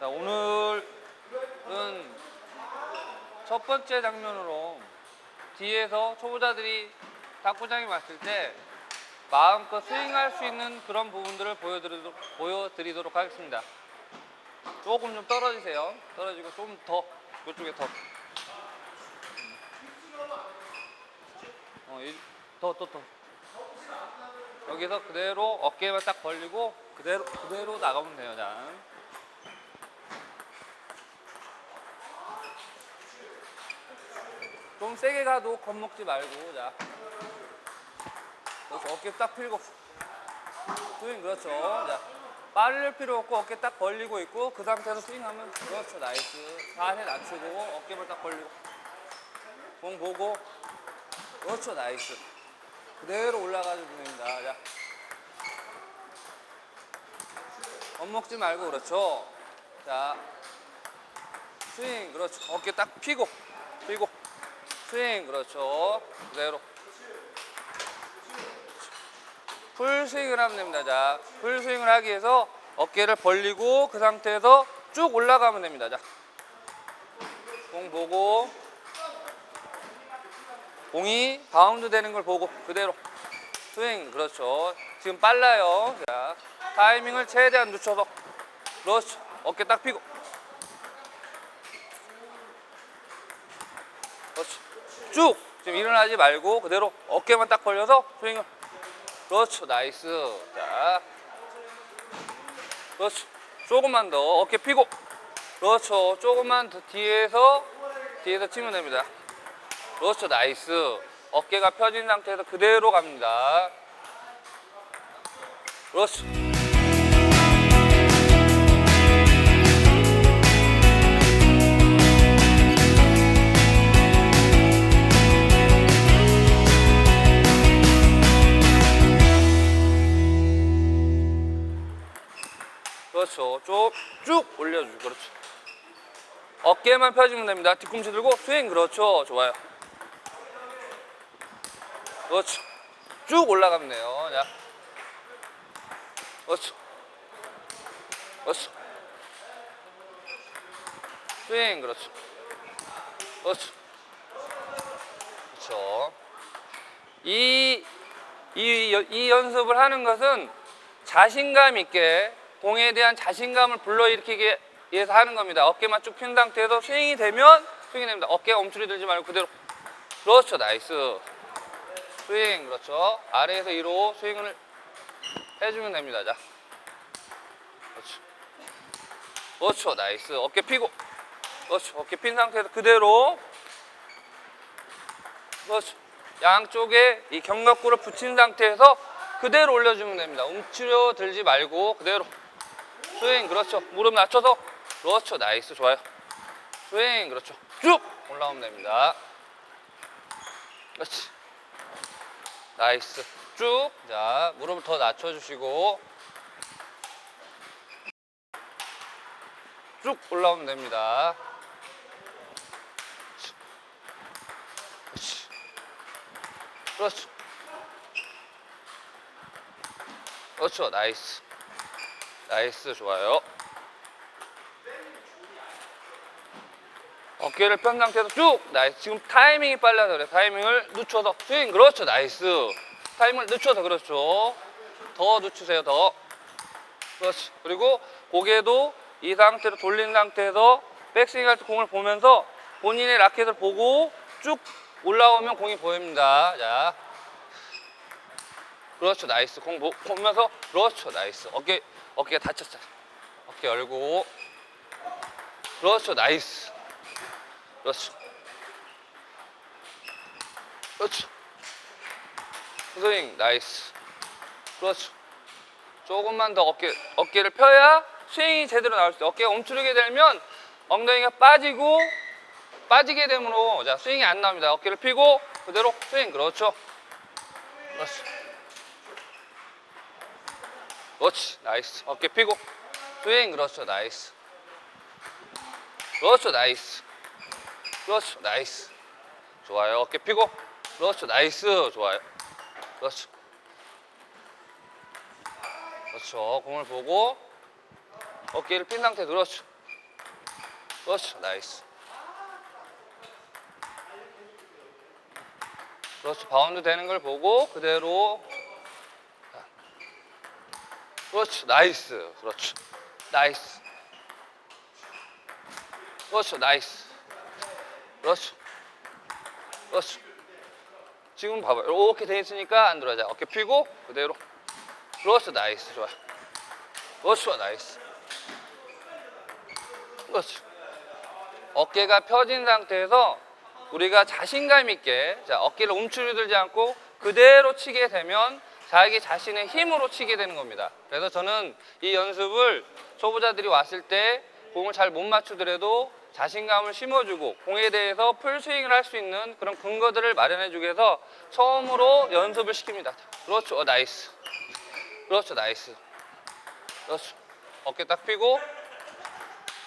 자, 오늘은 첫 번째 장면으로 뒤에서 초보자들이 탁구장에 왔을 때 마음껏 스윙할 수 있는 그런 부분들을 보여드리도록, 보여드리도록 하겠습니다. 조금 좀 떨어지세요. 떨어지고 좀 더, 이쪽에 더. 어, 이- 더, 더, 더. 여기서 그대로 어깨만 딱 벌리고 그대로, 그대로 나가면 돼요. 자. 좀 세게 가도 겁먹지 말고 자. 그렇죠. 어깨 딱 펴고. 스윙 그렇죠. 자. 빠를 필요 없고 어깨 딱 벌리고 있고 그 상태에서 스윙하면 그렇죠. 나이스. 자세 낮추고 어깨를 딱 벌리고. 공 보고. 그렇죠. 나이스. 그대로 올라가주면 됩니다. 자. 겁먹지 말고 그렇죠. 자. 스윙 그렇죠. 어깨 딱 피고 스윙 그렇죠. 그대로. 풀 스윙을 하면 됩니다. 자 풀 스윙을 하기 위해서 어깨를 벌리고 그 상태에서 쭉 올라가면 됩니다. 자공 보고 공이 바운드 되는 걸 보고 그대로. 스윙 그렇죠. 지금 빨라요. 자 타이밍을 최대한 늦춰서 그렇죠 어깨 딱 펴고 그렇죠. 쭉 지금 일어나지 말고 그대로 어깨만 딱 벌려서 스윙을. 그렇죠. 나이스. 자. 그렇죠. 조금만 더 어깨 펴고. 그렇죠. 조금만 더 뒤에서 뒤에서 치면 됩니다. 그렇죠. 나이스. 어깨가 펴진 상태에서 그대로 갑니다. 그렇죠 쭉, 쭉 올려주고, 그렇죠. 어깨만 펴주면 됩니다. 뒤꿈치 들고 스윙, 그렇죠. 좋아요. 그렇죠. 쭉 올라가면 돼요. 자. 그렇죠. 그렇죠. 스윙, 그렇죠. 그렇죠. 그렇죠. 이, 이, 여- 이 연습을 하는 것은 자신감 있게 공에 대한 자신감을 불러일으키기 위해서 하는 겁니다. 어깨만 쭉 핀 상태에서 스윙이 되면 스윙이 됩니다. 어깨가 움츠리 들지 말고 그대로. 그렇죠. 나이스. 스윙. 그렇죠. 아래에서 위로 스윙을 해주면 됩니다. 자. 그렇죠. 그렇죠. 나이스. 어깨 피고. 그렇죠. 어깨 핀 상태에서 그대로. 그렇죠. 양쪽에 이 견갑골을 붙인 상태에서 그대로 올려주면 됩니다. 움츠려 들지 말고 그대로. 스윙 그렇죠. 무릎 낮춰서 그렇죠. 나이스 좋아요. 스윙 그렇죠. 쭉! 올라오면 됩니다. 그렇지. 나이스. 쭉자 무릎을 더 낮춰주시고. 쭉 올라오면 됩니다. 그렇지. 그렇죠 그렇죠. 나이스 나이스 좋아요. 어깨를 편 상태에서 쭉 나이스. 지금 타이밍이 빨라서 그래. 타이밍을 늦춰서. 스윙 그렇죠. 나이스. 타이밍을 늦춰서 그렇죠. 더 늦추세요 더. 그렇지. 그리고 고개도 이 상태로 돌린 상태에서 백스윙 할 때 공을 보면서 본인의 라켓을 보고 쭉 올라오면 공이 보입니다. 자. 그렇죠. 나이스. 공 보, 보면서 그렇죠. 나이스. 어깨 어깨가 다쳤잖아 어깨 열고. 그렇죠. 나이스. 그렇죠. 그렇죠. 스윙 나이스. 그렇죠. 조금만 더 어깨 어깨를 펴야 스윙이 제대로 나올 수 있어요. 어깨가 움츠리게 되면 엉덩이가 빠지고 빠지게 되므로 자 스윙이 안 나옵니다. 어깨를 펴고 그대로 스윙. 그렇죠. 그렇죠 그렇지 나이스 어깨 펴고 스윙 그렇죠 나이스 그렇죠 나이스 그렇죠 나이스 좋아요 어깨 펴고 그렇죠 나이스 좋아요 그렇죠 그렇죠 공을 보고 어깨를 핀 상태 그렇죠 그렇죠. 나이스. 그렇죠. 바운드 되는 걸 보고 그대로. 자. 그렇죠. 나이스. 그렇죠. 나이스. 그렇죠. 나이스. 그렇죠. 그렇죠. 지금 봐봐요. 이렇게 돼 있으니까 안 들어가자. 어깨 펴고 그대로. 그렇죠. 나이스. 좋아. 그렇죠. 나이스. 그렇죠. 어깨가 펴진 상태에서 우리가 자신감 있게 자, 어깨를 움츠러들지 않고 그대로 치게 되면 자기 자신의 힘으로 치게 되는 겁니다. 그래서 저는 이 연습을 초보자들이 왔을 때 공을 잘 못 맞추더라도 자신감을 심어주고 공에 대해서 풀스윙을 할 수 있는 그런 근거들을 마련해주기 위해서 처음으로 연습을 시킵니다. 그렇죠. 어, 나이스. 그렇죠. 나이스. 그렇죠. 어깨 딱 펴고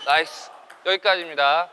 나이스. 여기까지입니다.